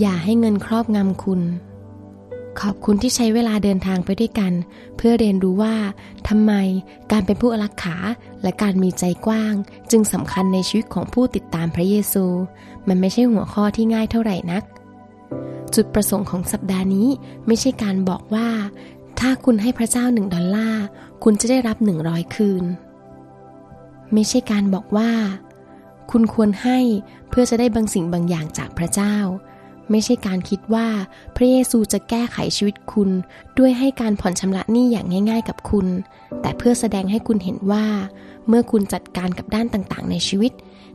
อย่าให้เงินครอบงำคุณ ขอบคุณที่ใช้เวลาเดินทางไปด้วยกัน เพื่อเรียนรู้ว่าทำไมการเป็นผู้อรักขาและการมีใจกว้าง จึงสำคัญในชีวิตของผู้ติดตามพระเยซู มันไม่ใช่หัวข้อที่ง่ายเท่าไหร่นัก จุดประสงค์ของสัปดาห์นี้ไม่ใช่การบอกว่า ถ้าคุณให้พระเจ้าหนึ่งดอลลาร์คุณจะได้รับหนึ่งร้อยคืน ไม่ใช่การบอกว่า คุณควรให้เพื่อจะได้บางสิ่งบางอย่างจากพระเจ้า ไม่ใช่การคิดว่า พระเยซูจะแก้ไขชีวิตคุณ ด้วยให้การผ่อนชำระหนี้อย่างง่าย ๆ กับคุณ แต่เพื่อแสดงให้คุณเห็นว่า เมื่อคุณจัดการกับด้านต่างๆ ในชีวิต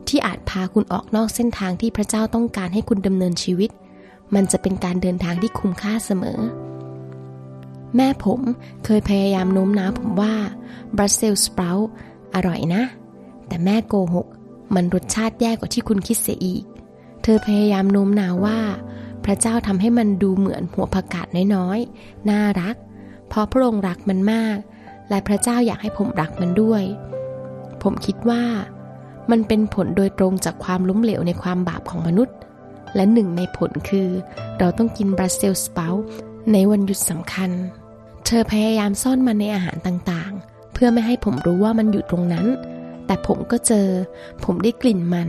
ที่อาจพาคุณออกนอกเส้นทางที่พระเจ้าต้องการให้คุณดำเนินชีวิต มันจะเป็นการเดินทางที่คุ้มค่าเสมอ แม่ผมเคยพยายามโน้มน้าวผมว่าบรัสเซลสปรา์อร่อยนะ แต่แม่โกหก มันรสชาติแย่กว่าที่คุณคิดเสียอีก เธอพยายามโน้มน้าวว่า พระเจ้าทำให้มันดูเหมือนหัวผักกาดน้อยๆ น่ารัก เพราะพระองค์รักมันมาก และพระเจ้าอยากให้ผมรักมันด้วย ผมคิดว่า มันเป็นผลโดยตรงจากความล้มเหลวในความบาปของมนุษย์ และหนึ่งในผลคือ เราต้องกินบรัสเซลสเปาในวันหยุดสำคัญ เธอพยายามซ่อนมันในอาหารต่างๆ เพื่อไม่ให้ผมรู้ว่ามันอยู่ตรงนั้น แต่ผมก็เจอ ผมได้กลิ่นมัน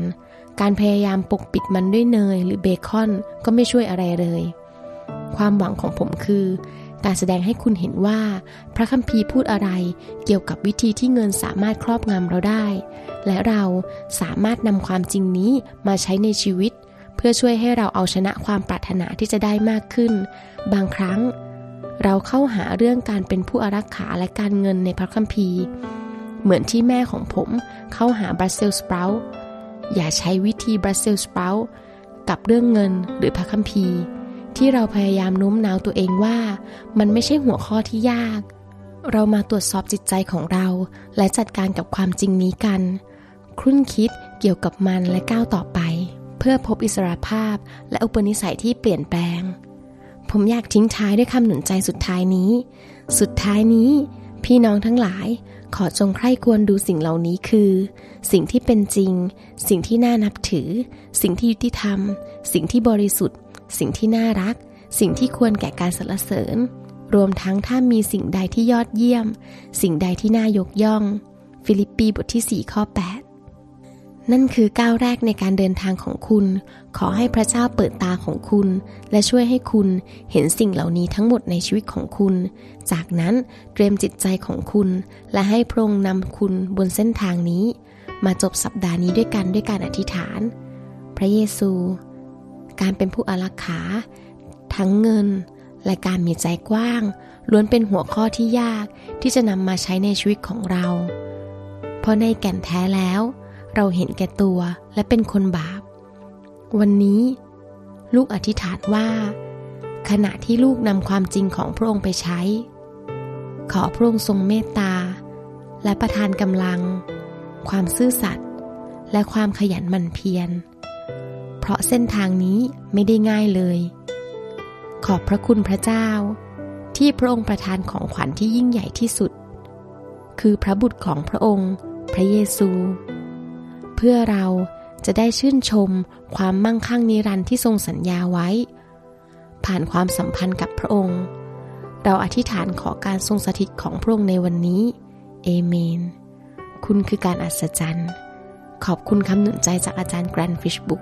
การพยายามปกปิดมันด้วยเนยหรือเบคอนก็ไม่ช่วยอะไรเลย ความหวังของผมคือ การแสดงให้คุณเห็นว่า พระคัมภีร์พูดอะไรเกี่ยวกับวิธีที่เงินสามารถครอบงำเราได้ และเราสามารถนำความจริงนี้มาใช้ในชีวิต เพื่อช่วยให้เราเอาชนะความปรารถนาที่จะได้มากขึ้น บางครั้ง เราเข้าหาเรื่องการเป็นผู้อารักขาและการเงินในพระคัมภีร์ เหมือนที่แม่ของผมเข้าหาบรัสเซลสปรา์ อย่าใช้วิธีบรัสเซลสปรา์กับเรื่องเงินหรือพระคัมภีร์ ที่เราพยายามโน้มน้าวตัวเองว่ามันไม่ใช่หัวข้อที่ยาก เรามาตรวจสอบจิตใจของเรา และจัดการกับความจริงนี้กัน ครุ่นคิดเกี่ยวกับมันและก้าวต่อไป เพื่อพบอิสรภาพและอุปนิสัยที่เปลี่ยนแปลง ผมอยากทิ้งท้ายด้วยคำหนุนใจสุดท้ายนี้ สุดท้ายนี้ พี่น้องทั้งหลาย ขอจงใคร่ควรดูสิ่งเหล่านี้คือ สิ่งที่เป็นจริง สิ่งที่น่านับถือ สิ่งที่ยุติธรรม สิ่งที่บริสุทธิ์ สิ่งที่น่ารัก สิ่งที่ควรแก่การสรรเสริญ รวมทั้งถ้ามีสิ่งใดที่ยอดเยี่ยม สิ่งใดที่น่ายกย่อง ฟิลิปปีบทที่ 4 ข้อ 8 นั่นคือก้าวแรกในการเดินทางของคุณ ขอให้พระเจ้าเปิดตาของคุณ และช่วยให้คุณเห็นสิ่งเหล่านี้ทั้งหมดในชีวิตของคุณ จากนั้นเตรียมจิตใจของคุณ และให้พระองค์นำคุณบนเส้นทางนี้ มาจบสัปดาห์นี้ด้วยกันด้วยการอธิษฐาน พระเยซู การเป็นผู้อารักขา ทั้งเงิน และการมีใจกว้าง ล้วนเป็นหัวข้อที่ยากที่จะนำมาใช้ในชีวิตของเรา เพราะในแก่นแท้แล้ว เราเห็นแก่ตัวและเป็นคนบาป วันนี้ ลูกอธิษฐานว่า ขณะที่ลูกนำความจริงของพระองค์ไปใช้ ขอพระองค์ทรงเมตตา และประทานกำลัง ความซื่อสัตย์และความขยันหมั่นเพียร เพราะเส้นทางนี้ไม่ได้ง่ายเลย ขอบพระคุณพระเจ้า ที่พระองค์ประทานของขวัญที่ยิ่งใหญ่ที่สุด คือพระบุตรของพระองค์ พระเยซู เพื่อเราจะได้ชื่นชมความมั่งคั่งนิรันดร์ที่ทรงสัญญาไว้ ผ่านความสัมพันธ์กับพระองค์ เราอธิษฐานขอการทรงสถิตของพระองค์ในวันนี้ เอเมน คุณคือการอัศจรรย์ ขอบคุณคำหนุนใจจากอาจารย์แกรนฟิชบุ๊ก